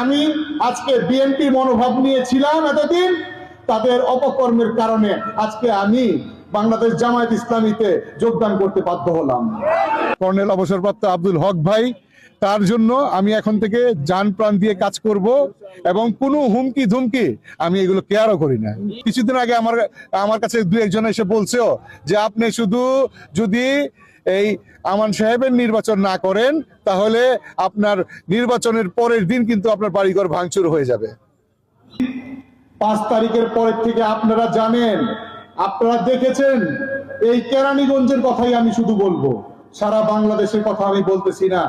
আমি আজকে বিএনপি মনোভাব নিয়েছিলাম এতদিন। তাদের অপকর্মের কারণে আজকে আমি বাংলাদেশ জামায়াত ইসলামীতে যোগদান করতে বাধ্য হলাম। কর্নেল অবসরপ্রাপ্ত আব্দুল হক ভাই, তার জন্য আমি এখন থেকে যান প্রাণ দিয়ে কাজ করব এবং কোনো হুমকি ধুমকি আমি এগুলো কেয়ারও করি না। কিছুদিন আগে আমার আমার কাছে দু একজন এসে বলছেও যে আপনি শুধু যদি এই আমান সাহেবের নির্বাচন না করেন, তাহলে আপনার নির্বাচনের পরের দিন কিন্তু আপনার বাড়িঘর ভাঙচুর হয়ে যাবে। পাঁচ তারিখের পরের থেকে আপনারা জানেন, আপনারা দেখেছেন, এই কেরানীগঞ্জের কথাই আমি শুধু বলব। সারা বাংলাদেশের কথা আমি বলতেছি না।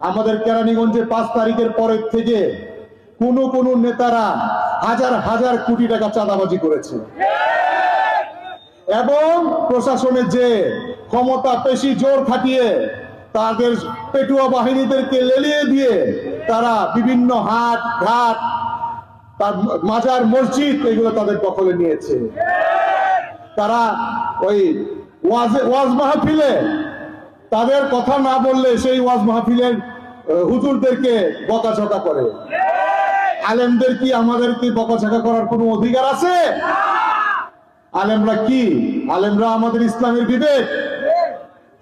আমাদের কেরানীগঞ্জে পাঁচ তারিখের পরের থেকে কোন কোন নেতারা হাজার হাজার কোটি টাকা চাঁদাবাজি করেছে। এবং প্রশাসনের যে ক্ষমতা পেশি জোর খাটিয়ে তাদের পেটুয়া বাহিনীদেরকে লেলিয়ে দিয়ে তারা বিভিন্ন হাট, ঘাট, তার মাজার, মসজিদ এগুলো তাদের দখলে নিয়েছে। তারা ওই ওয়াজে মাহফিলে তাদের কথা না বললে সেই ওয়াজ মাহফিলের হুজুরদেরকে বকাঝকা করে। আলেমদের কি আমাদের কি বকাঝকা করার কোনো অধিকার আছে? আলেমরা কি? আলেমরা আমাদের ইসলামের বিবেক।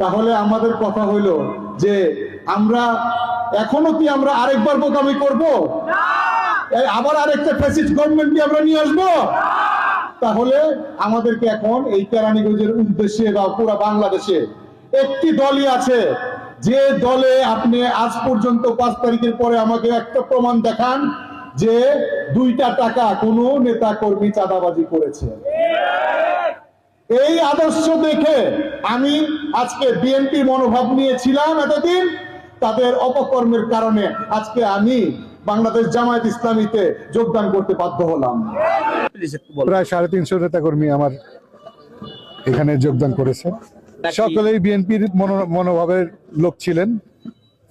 তাহলে আমাদের কথা হইল যে আমরা এখনও কি আমরা আরেকবার বোকামি করব? আবার আরেকটা ফ্যাসিস্ট গভর্নমেন্ট কি আমরা নিয়ে আসব? তাহলে আমাদেরকে এখন এই কেরানীগঞ্জের উদ্দেশ্যে বা পুরা বাংলাদেশে একটি দলই আছে। যে দলে আপনি আজ পর্যন্ত পাঁচ তারিখের পরে আমাকে একটা প্রমাণ দেখান যে দুইটা টাকা কোনো নেতা কর্মী চাঁদাবাজি করেছে। এই আদর্শ দেখে আমি আজকে বিএনপি মনোভাব নিয়েছিলাম এতদিন। তাদের অপকর্মের কারণে আজকে আমি বাংলাদেশ জামায়াত ইসলামীতে যোগদান করতে বাধ্য হলাম। প্লিজ একটু বলুন প্রায় সাড়ে তিনশো নেতা কর্মী আমার এখানে যোগদান করেছে। সকলেই বিএনপির মনোভাবের লোক ছিলেন।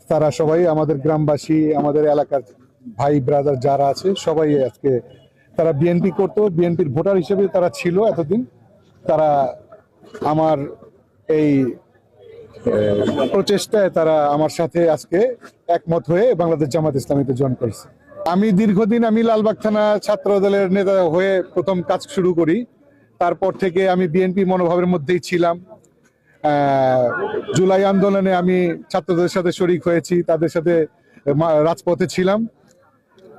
তারা সবাই আমাদের গ্রামবাসী আমাদের এলাকার ভাই ব্রাদার যারা আছে সবাই আজকে তারা বিএনপি করতো। বিএনপির ভোটার হিসেবে তারা ছিল এতদিন। তারা আমার এই প্রচেষ্টায় তারা আমার সাথে আজকে একমত হয়ে বাংলাদেশ জামাত ইসলামীতে জয়েন করেছে। আমি দীর্ঘদিন আমি লালবাগ থানা ছাত্র দলের নেতা হয়ে প্রথম কাজ শুরু করি। তারপর থেকে আমি বিএনপি মনোভাবের মধ্যেই ছিলাম। জুলাই আন্দোলনে আমি ছাত্রদের সাথে শরিক হয়েছি, তাদের সাথে রাজপথে ছিলাম।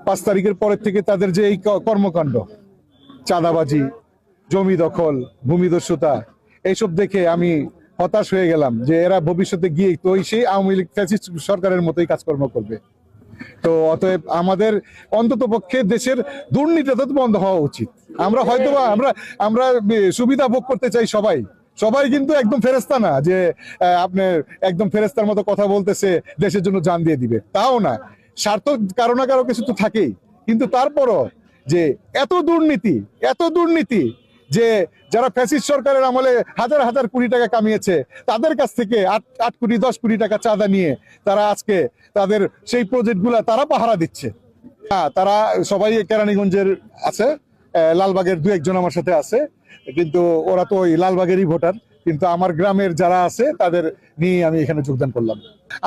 পাঁচ তারিখের পরের থেকে তাদের যে এই কর্মকাণ্ড, চাঁদাবাজি জমি দখল ভূমিদস্যুতা এইসব দেখে আমি হতাশ হয়ে গেলাম যে এরা ভবিষ্যতে গিয়ে তো সেই আওয়ামী লীগ ফ্যাসিস্ট সরকারের মতোই কাজকর্ম করবে। তো অতএব আমাদের অন্তত পক্ষে দেশের দুর্নীতি তো বন্ধ হওয়া উচিত। আমরা হয়তো আমরা আমরা সুবিধা ভোগ করতে চাই সবাই। সবাই কিন্তু একদম ফেরেস্তা না যে আপনার একদম ফেরেস্তার মতো কথা বলতেছে, দেশের জন্য জান দিয়ে দিবে। তাও না। স্বার্থ কারও না কারও কিছু তো থাকেই। কিন্তু তারপরও যে এত দুর্নীতি এত দুর্নীতি যে যারা ফ্যাসিস্ট সরকারের আমলে হাজার হাজার কোটি টাকা কামিয়েছে, তাদের কাছ থেকে আট আট কোটি, দশ কোটি টাকা চাঁদা নিয়ে তারা আজকে তাদের সেই প্রজেক্টগুলা তারা পাহারা দিচ্ছে। হ্যাঁ তারা সবাই কেরানীগঞ্জের আছে লালবাগের দু একজন আমার সাথে আছে, কিন্তু ওরা তো ওই লালবাগেরই ভোটার, কিন্তু আমার গ্রামের যারা আছে তাদের নিয়ে আমি এখানে যোগদান করলাম।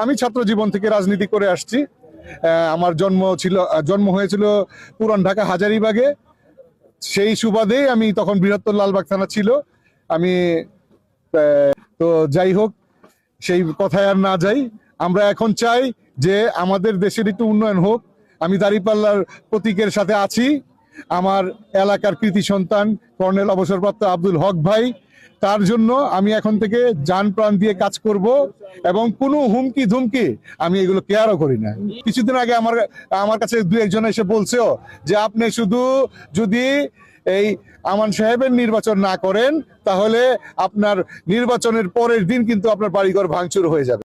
আমি ছাত্র জীবন থেকে রাজনীতি করে আসছি আমার জন্ম ছিল, জন্ম হয়েছিল পুরান ঢাকা হাজারিবাগে সেই সুবাদে আমি তখন বৃহত্তর লালবাগ থানা ছিল। আমি তো যাই হোক, সেই কথায় আর না যাই। আমরা এখন চাই যে আমাদের দেশের একটু উন্নয়ন হোক। আমি দাঁড়িপাল্লার প্রতীকের সাথে আছি। আমার এলাকার কৃতি সন্তান, কর্নেল অবসরপ্রাপ্ত আব্দুল হক ভাই তার জন্য আমি এখন থেকে যান প্রাণ দিয়ে কাজ করব এবং কোনো হুমকি ধুমকি আমি এগুলো কেয়ারও করি না। কিছুদিন আগে আমার আমার কাছে দু একজন এসে বলছেও যে আপনি শুধু যদি এই আমান সাহেবের নির্বাচন না করেন, তাহলে আপনার নির্বাচনের পরের দিন কিন্তু আপনার বাড়িঘর ভাঙচুর হয়ে যাবে।